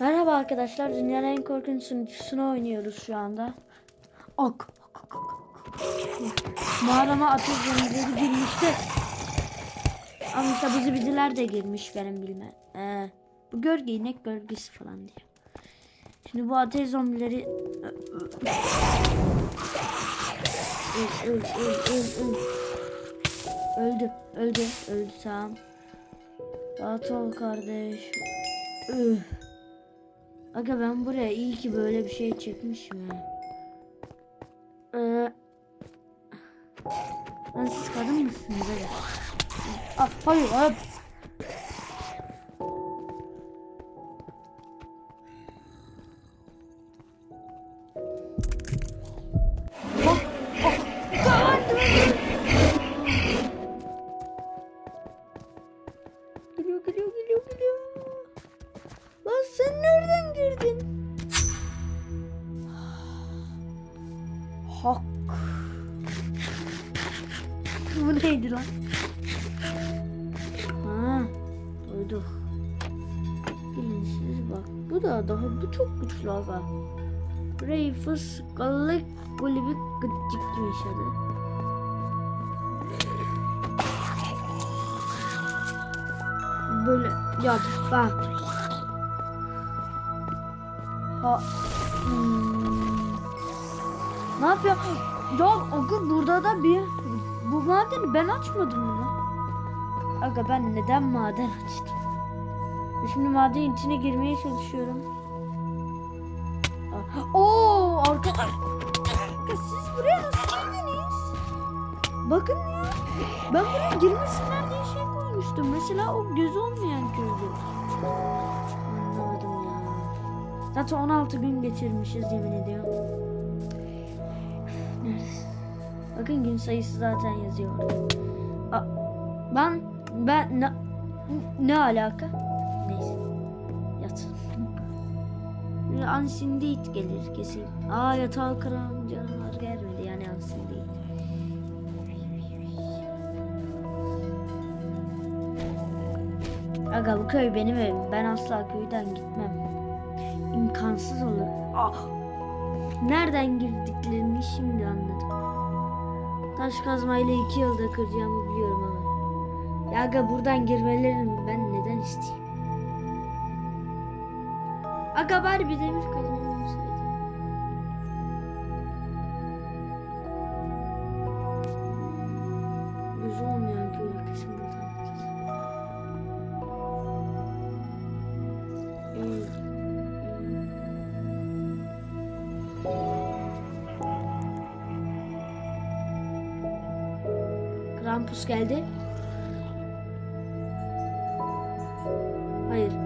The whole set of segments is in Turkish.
Merhaba arkadaşlar. Dünyanın en korkunç sunucusunu oynuyoruz şu anda. Ok. Mağarama ateş zinciri girmişti. Ama işte zibidiler de girmiş benim bilmem. Ee, bu gölge inek gölgesi falan diyor. Şimdi bu ateş zombileri öl öl öl öl öl. Öldü öldü öldü tamam. Rahat ol kardeş. Üh. Aga ben buraya iyi ki böyle bir şey çekmişim ya. Ee, siz kadın mısınız aga? Ah, hayır hayır. Aga. Reyfus Gallik Gullibi Gıcıkmış adı. Böyle bak. Ha. Hmm. Ne yapıyor? Ya aga burada da bir bu madeni ben açmadım mı? Aga ben neden maden açtım? Şimdi madenin içine girmeye çalışıyorum. Oo arka. Aga, Siz buraya nasıl girdiniz? Bakın ya. Ben buraya girmesinler diye şey koymuştum. Mesela o göz olmayan köylü. Anlamadım ya. Zaten 16 gün geçirmişiz yemin ediyorum. Nerede? Bakın gün sayısı zaten yazıyor. Aa, ben ben ne, ne alaka? Ansindit gelir kesin. Aa yatağı kıran canavar gelmedi yani Ansindit. Aga bu köy benim evim. Ben asla köyden gitmem. İmkansız olur. Ah! Nereden girdiklerini şimdi anladım. Taş kazmayla iki yılda kıracağımı biliyorum ama. Ya aga buradan girmelerini ben neden isteyeyim? Aga bari bir demir kazmam olsaydı. Gözü olmayan köylü kesin buradan. Krampus geldi. Hayır.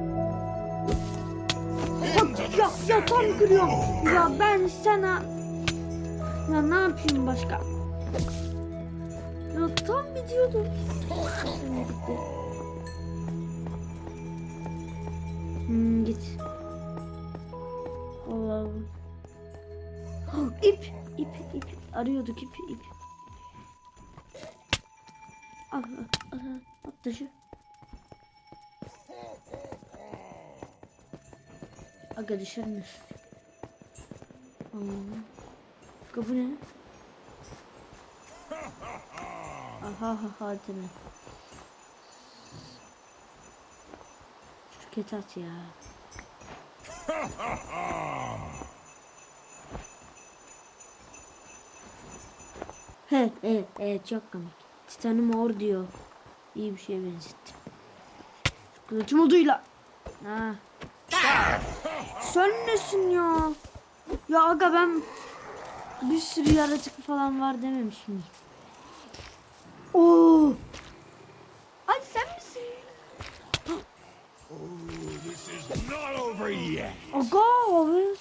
Ya, tam kırıyorum. Ya ben sana... Ya ne yapayım başka? Ya tam bitti. Hmm, git. Allah'ım. ip, ip, ip. Arıyorduk ip, ip. Al, al, al. At taşı. Aga nasıl? Allah'ım. Kapı ne? Aha ha ha deme. Şirket at ya. Evet evet evet çok komik. Titan'ı mor diyor. İyi bir şeye benzettim. Kılıç moduyla. Ha. Sen nesin ya? Ya aga ben bir sürü yaratık falan var dememiş miyim? Oo. Ay sen misin? Aga evet.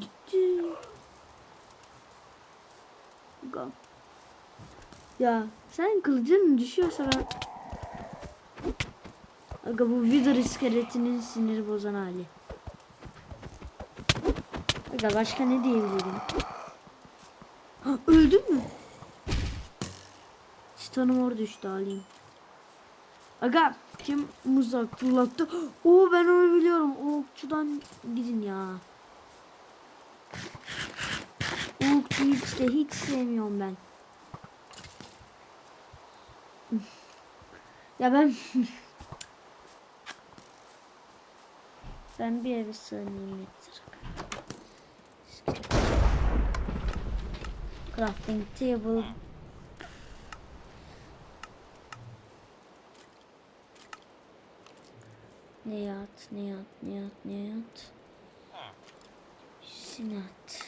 Gitti. Aga. Ya sen kılıcın düşüyorsa ben... Aga bu Wither iskeletinin sinir bozan hali. Aga başka ne diyebilirim? Ha, öldün mü? Titanım orada düştü alayım. Aga kim mızrak fırlattı? Oo ben onu biliyorum. O okçu şuradan gidin ya. Ulkçuyu işte hiç sevmiyorum ben. Ya ben ben bir eve sığınayım. Crafting table Ne yat, ne yat, ne yat, ne yat. Sinat.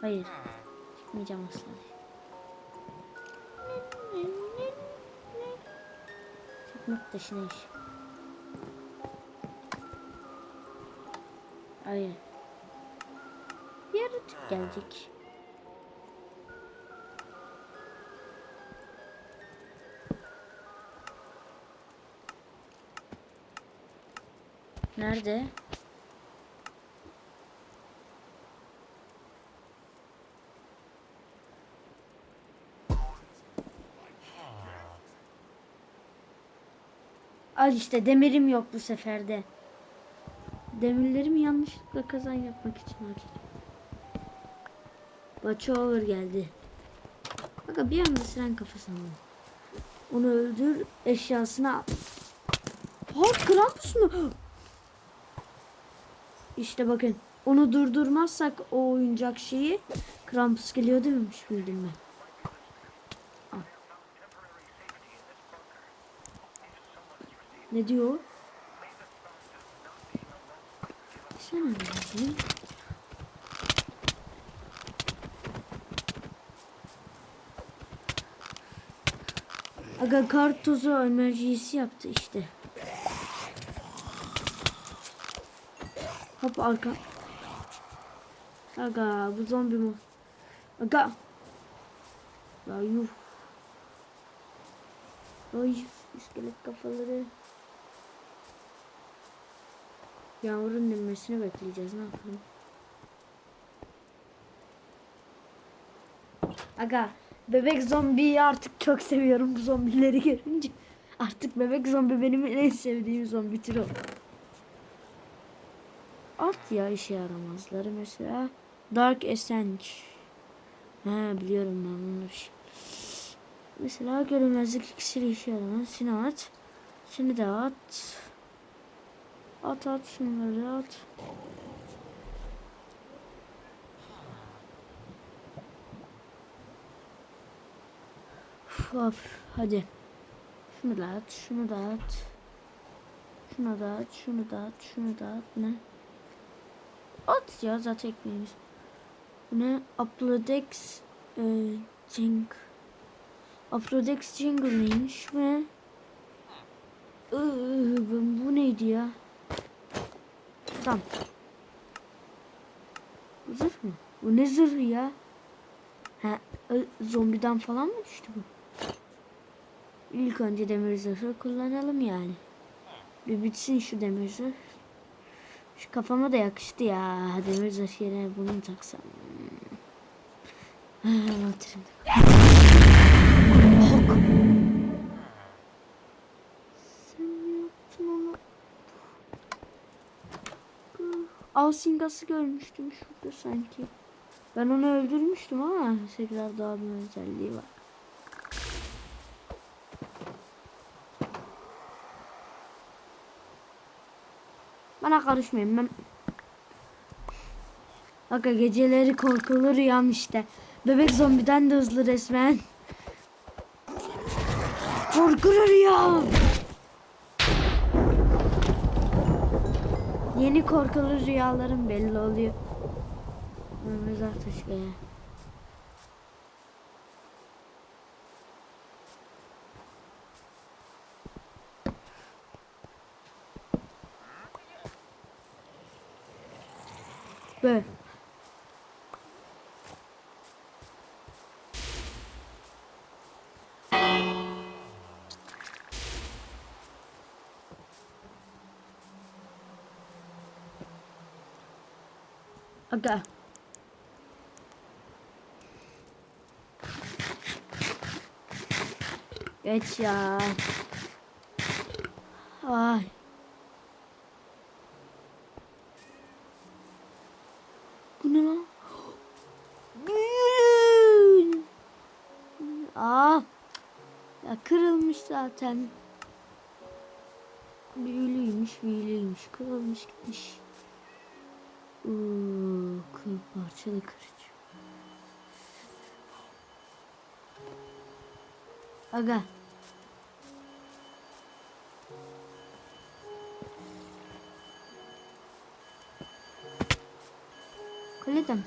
Hayır. Çıkmayacağım asla. Çıkmak dışına iş. Hayır. Yaratık gelecek. Nerede? Al işte demirim yok bu seferde. Demirlerimi yanlışlıkla kazan yapmak için harcadım. Watchover geldi. Bak bir anda siren kafasına. Onu öldür eşyasına. Ha Krampus mu? İşte bakın. Onu durdurmazsak o oyuncak şeyi Krampus geliyor dememiş ben? Al. Ne diyor? Ne diyorsun? Aga kart tozu enerjisi yaptı işte. Hop arka. Aga bu zombi mi? Aga. Ya yuh. Ay iskelet kafaları. Yağmurun dinmesini bekleyeceğiz ne yapalım. Aga bebek zombiyi artık çok seviyorum bu zombileri görünce. Artık bebek zombi benim en sevdiğim zombi türü. At ya işe yaramazları mesela. Dark Essence. Ha biliyorum ben bunu şey. Mesela görünmezlik iksiri işe yaramaz. Seni at. At. At şunları at. Of, hadi. Şunu da at, şunu da at. Şunu da at, şunu da at, şunu da at. Ne? At ya zaten ekmeğimiz. Ne? Uploadex e, Jing. Uploadex Jingle neymiş? Ne? Iı, bu neydi ya? Tamam. Zırh mı? Bu ne zırhı ya? Ha, zombiden falan mı düştü bu? İlk önce demir zırhı kullanalım yani. Bir bitsin şu demir zırh. Şu kafama da yakıştı ya. Demir zırh yerine bunu taksam? Hmm. Ah, hatırımda. Hok. Sen mi yaptın onu? Alsingası görmüştüm şurada sanki. Ben onu öldürmüştüm ama tekrar daha bir özelliği var. Bana karışmayın ben. Aga geceleri korkulu rüyam işte. Bebek zombiden de hızlı resmen. Korkulu rüyam. Yeni korkulu rüyalarım belli oluyor. Mezar taşı. Böyle. Aga. Geç ya. Ay. Bu ne lan? Aa. Ya kırılmış zaten. Büyülüymüş, büyülüymüş. Kırılmış gitmiş. Parçalı kırıcı. Aga. Kalede mi?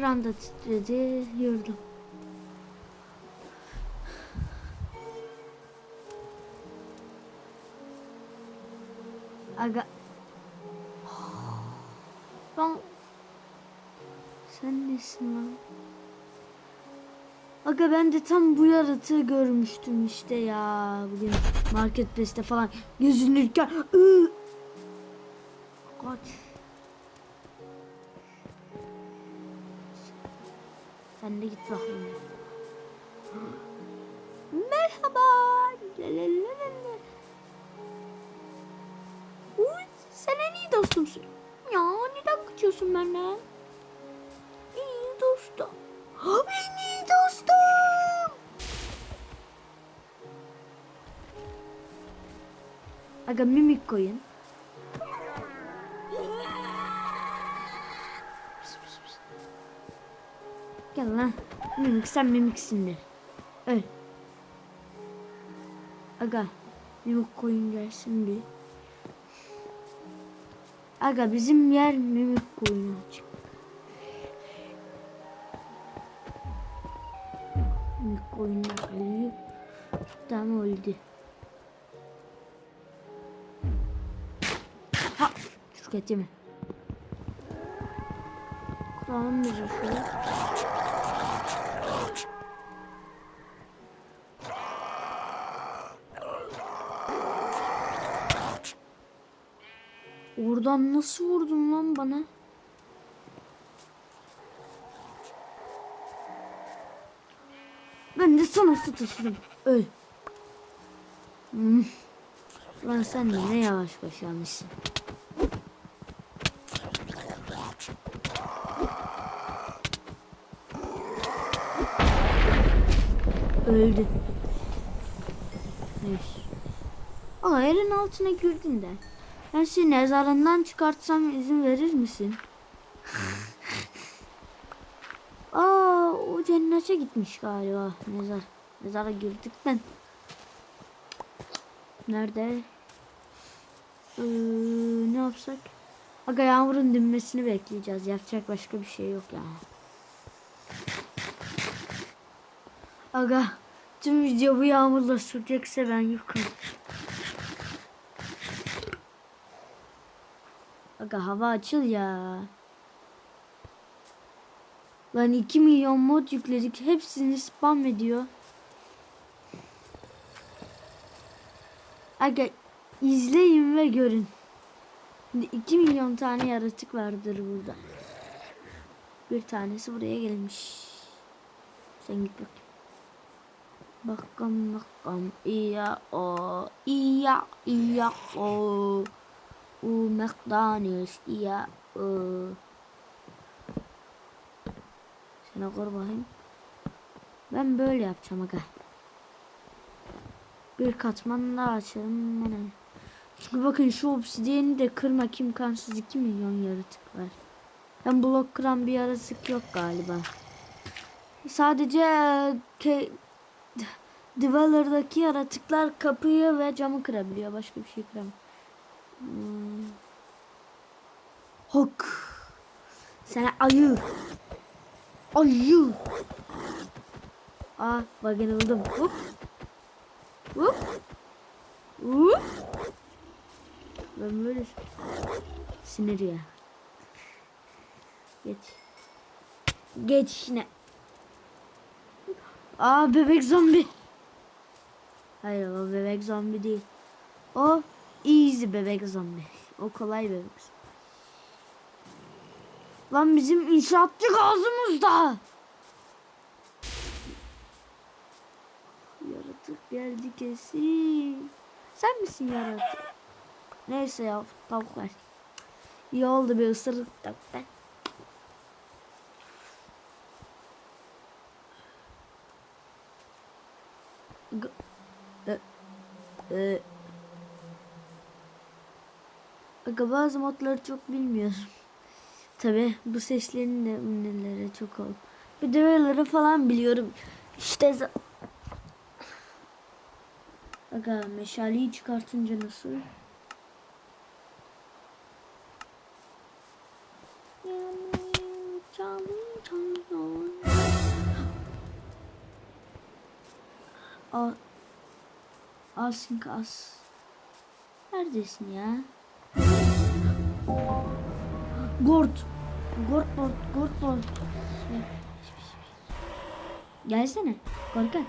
Ekranda titredi, yürüdüm. Aga. Ben... Sen nesin lan? Aga ben de tam bu yaratığı görmüştüm işte ya. Bugün marketplace'te falan gezinirken. Iı! Kaç. Sen de git bakayım. Merhaba. Lalalala. Uy, sen en iyi dostumsun. Ya neden kaçıyorsun benden? İyi dostum. En iyi dostum. Aga mimik koyun. Gel lan. Mimik sen mimiksindir. Öl. Aga. Mimik koyun gelsin bir. Aga bizim yer mimik koyunu açık. Mimik koyunlar ölüyor. Tamam öldü. Ha! Şirket mi? Kuralım bize şöyle. Oradan nasıl vurdun lan bana? Ben de sana sıtışırım. Öl. Hmm. Lan sen de ne yavaş başlamışsın. Öldü. Neyse. Ama yerin altına girdin de. Ben seni mezarından çıkartsam izin verir misin? Aa, o cennete gitmiş galiba mezar. Mezara girdik ben. Nerede? Ee, ne yapsak? Aga yağmurun dinmesini bekleyeceğiz. Yapacak başka bir şey yok ya. Aga tüm video bu yağmurla sürecekse ben yokum. Aga hava açıl ya. Lan 2 milyon mod yükledik. Hepsini spam ediyor. Aga izleyin ve görün. Şimdi 2 milyon tane yaratık vardır burada. Bir tanesi buraya gelmiş. Sen git bak. Bakam bakam iya o iya iya o u McDonald's iya o Sana kor bakayım. Ben böyle yapacağım aga. Bir katman daha açalım. Bana. Çünkü bakın şu obsidiyeni de kırmak imkansız 2 milyon yaratık var. Ben blok kıran bir yaratık yok galiba. Sadece ke Dweller''daki yaratıklar kapıyı ve camı kırabiliyor. Başka bir şey kıramıyor. Hmm. Hok. Sana ayı. Ayı. Aa bak yanıldım. Hop. Hop. Hop. Ben böyle sinir ya. Geç. Geç işine. Aa bebek zombi. Hayır o bebek zombi değil. O easy bebek zombi. O kolay bebek. Lan bizim inşaatçı ağzımızda. Yaratık geldi kesin. Sen misin yaratık? Neyse ya tavuklar. İyi oldu bir ısırık e, e. Aga bazı modları çok bilmiyorum. Tabi bu seslerin de ünlülere çok ol. Öyle falan biliyorum. İşte Aga meşaleyi çıkartınca nasıl? A Asink as. Neredesin ya? Gort gort gort gort. Gel. Gelsene. Korkak.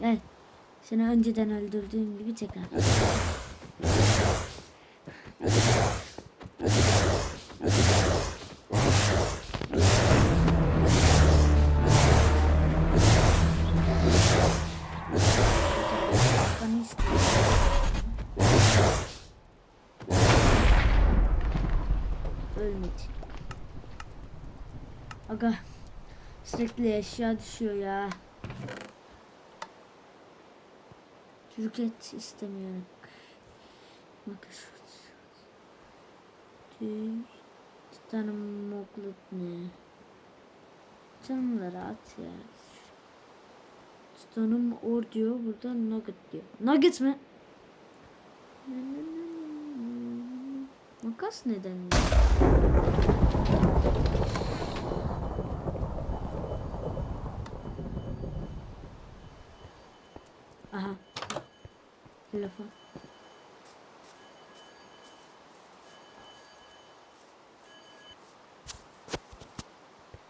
Gel. Seni önceden öldürdüğüm gibi tekrar. Sürekli eşya düşüyor ya. Çocuk istemiyorum. Bakın şu. Tüy. Titanım mokluk ne? Titanımları at ya. Titanım or diyor. Burada nugget diyor. Nugget mi? Makas neden? Aha. Telefon.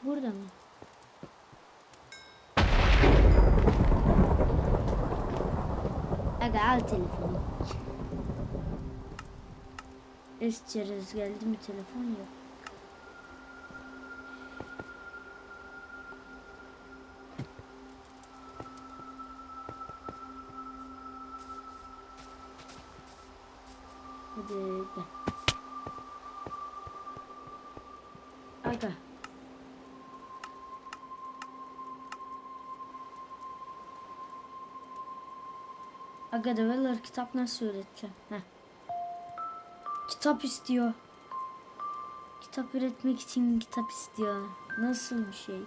Burada mı? Aga al telefonu. Esçeriz geldi mi telefon yok. Aga Develer kitap nasıl öğreteceğim? Heh. Kitap istiyor. Kitap üretmek için kitap istiyor. Nasıl bir şey?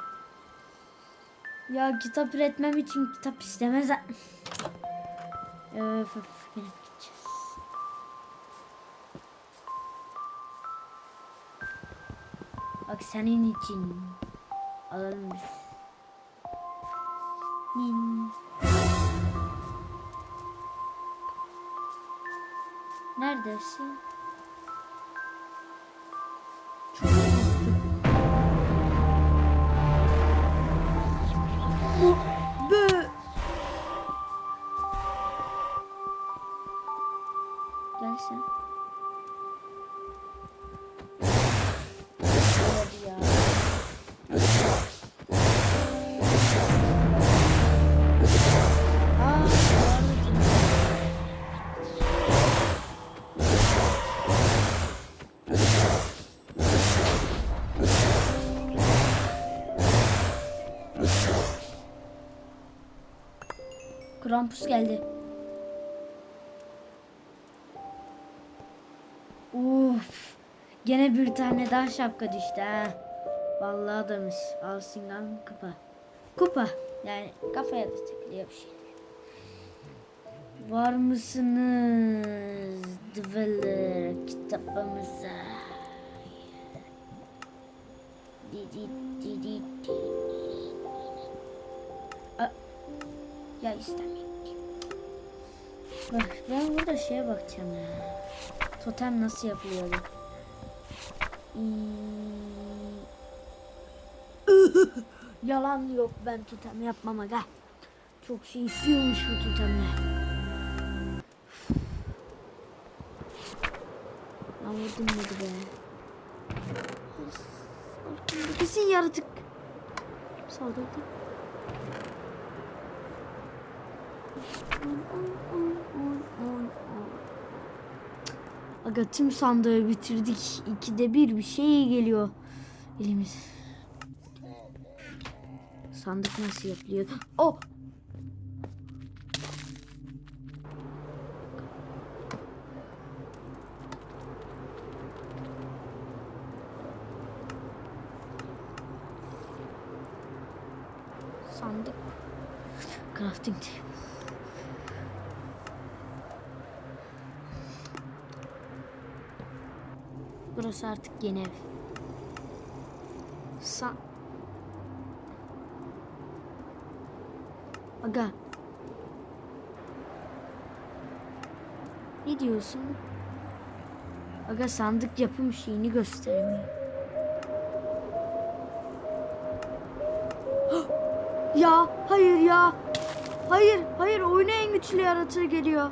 Ya kitap üretmem için kitap istemez. Öf öf yine gideceğiz. Bak senin için alalım biz. Neredesin? Çok Krampus geldi. Uf. Gene bir tane daha şapka düştü ha. Vallahi demiş. Alsingan kupa. Kupa. Yani kafaya da takılıyor bir şey. Var mısınız? Dweller kitabımıza. Di di Ya istemiyorum. Bak ben burada şeye bakacağım ya. Totem nasıl yapılıyordu? Hmm. Yalan yok ben totem yapmam aga. Çok şey istiyormuş bu totemler. Ya vurdum dedi be. Kesin yaratık. Saldırdı. Aga tüm sandığı bitirdik. İkide bir bir şey geliyor. Elimiz. Sandık nasıl yapılıyor? Oh! Sandık. Crafting table. Burası artık yeni ev. Sa Aga. Ne diyorsun? Aga sandık yapım şeyini göstermiyor. ya hayır ya. Hayır hayır oyuna en güçlü yaratığı geliyor.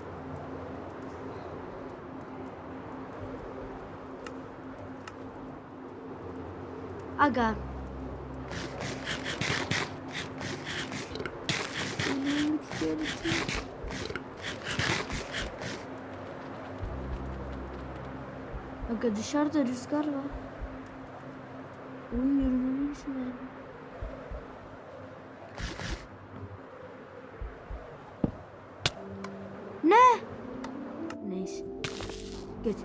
Aga. Aga dışarıda rüzgar var. Oyun yürümeme izin vermiyor. Ne? Neyse. Geç.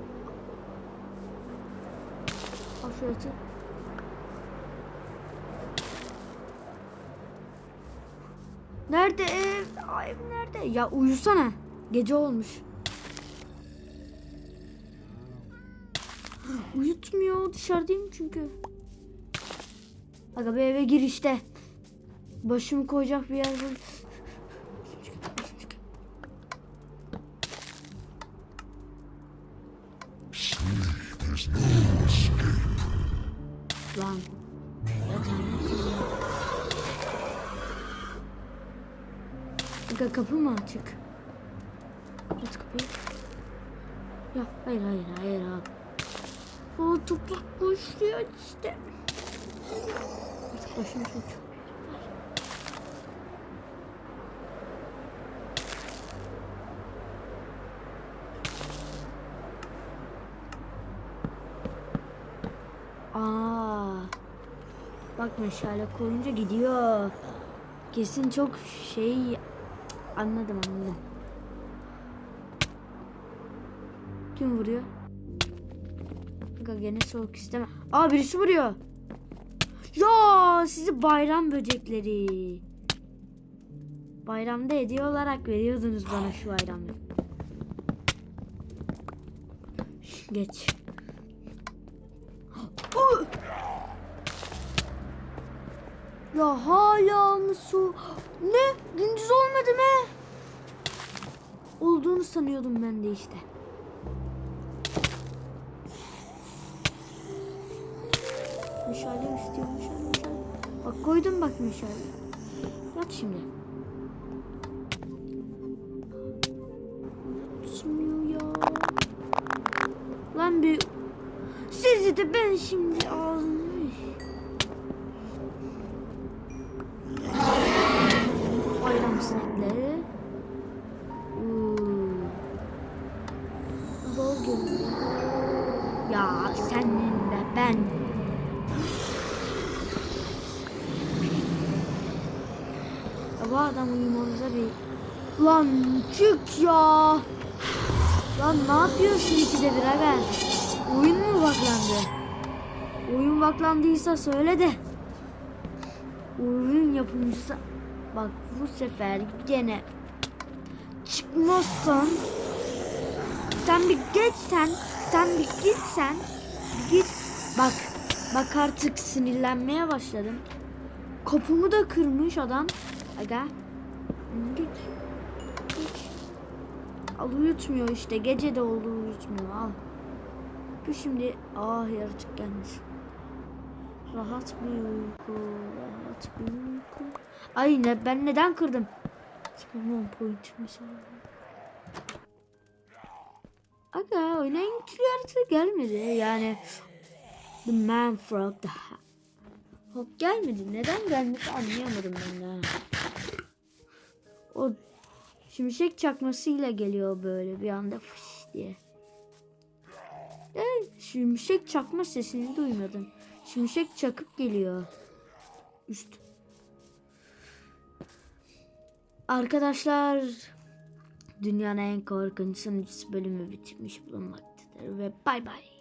Al şu eti. Nerede ev? Ev nerede? Ya uyusana. Gece olmuş. Uyutmuyor. Dışarıdayım çünkü. Aga bir eve gir işte. Başımı koyacak bir yer bul. Aga kapı mı açık? Aç kapıyı. Ya hayır hayır hayır abi. O toprak boşluyor işte. Artık başım çok. Aa. Bak meşale koyunca gidiyor. Kesin çok şey anladım anladım. Kim vuruyor? Aga gene soğuk isteme. Aa birisi vuruyor. Ya sizi bayram böcekleri. Bayramda hediye olarak veriyordunuz bana şu bayramda. Geç. Ya hala mı su? Ne? Gündüz olmadı mı? Olduğunu sanıyordum ben de işte. Meşale istiyorum meşale meşale. Bak koydum bak meşale. Yat şimdi. Tutmuyor ya. Lan bir... Sizi de ben şimdi aldım. Seninle ben. Ya bu adam uyumamıza bir... Lan çık ya. Lan ne yapıyorsun ikide bir aga? Oyun mu vaklandı? Oyun vaklandıysa söyle de. Oyun yapımcısı... Bak bu sefer gene çıkmazsan sen bir geç sen bir git sen. Bir git. Bak bak artık sinirlenmeye başladım. Kopumu da kırmış adam. Aga. Git. Git. Al uyutmuyor işte. Gece de oldu uyutmuyor. Al. Bu şimdi ah yaratık gelmiş. Rahat bir uyku, rahat bir uyku. Ay ne ben neden kırdım? Spawn point mesela. Aga oyuna en güçlü yaratığı gelmedi yani. The Man Frog the Ha- Hop gelmedi. Neden gelmedi anlayamadım ben de. O şimşek çakmasıyla geliyor böyle bir anda fış diye. De şimşek çakma sesini duymadım. Şimşek çakıp geliyor. Üst. Arkadaşlar dünyanın en korkunç sunucusu bölümü bitmiş bulunmaktadır ve bay bay.